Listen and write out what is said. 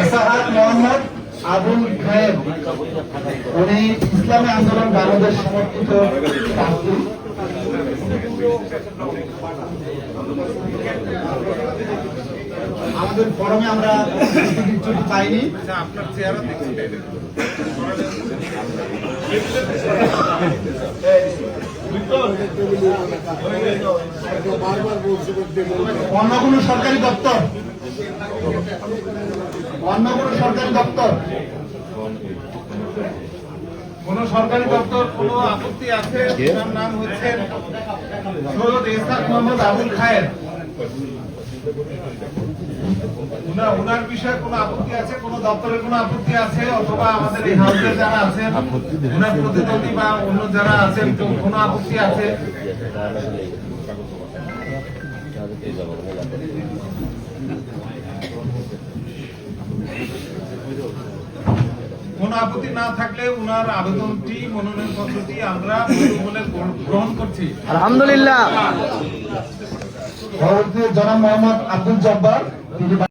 এসাহাত মোহাম্মদ আবুল খায়ের উনি ইসলামী আন্দোলন বাংলাদেশ সমর্থিত আমাদের ফরমে আমরা পাইনি। অন্য কোনো সরকারি দপ্তর? অন্য কোনো সরকারি দপ্তর। কোন সরকারি দপ্তর কোন আপত্তি আছে? ওনার নাম হচ্ছে সৈয়দ এসাদ মোহাম্মদ আবুল খায়ের। উনার বিষয়ে কোনো আপত্তি আছে? কোন দপ্তরের কোনো আপত্তি আছে? অথবা আমাদের এই হাউসের যারা আছেন উনার প্রতিদ্বন্দ্বী বা অন্য যারা আছেন কোনো আপত্তি আছে? কোন আপত্তি না থাকলে উনার আবেদনটি মনোনয়ন পত্রটি আমরা বলে গ্রহণ করছি। আলহামদুলিল্লাহ। পরবর্তী জনাব মোহাম্মদ আব্দুল জব্বার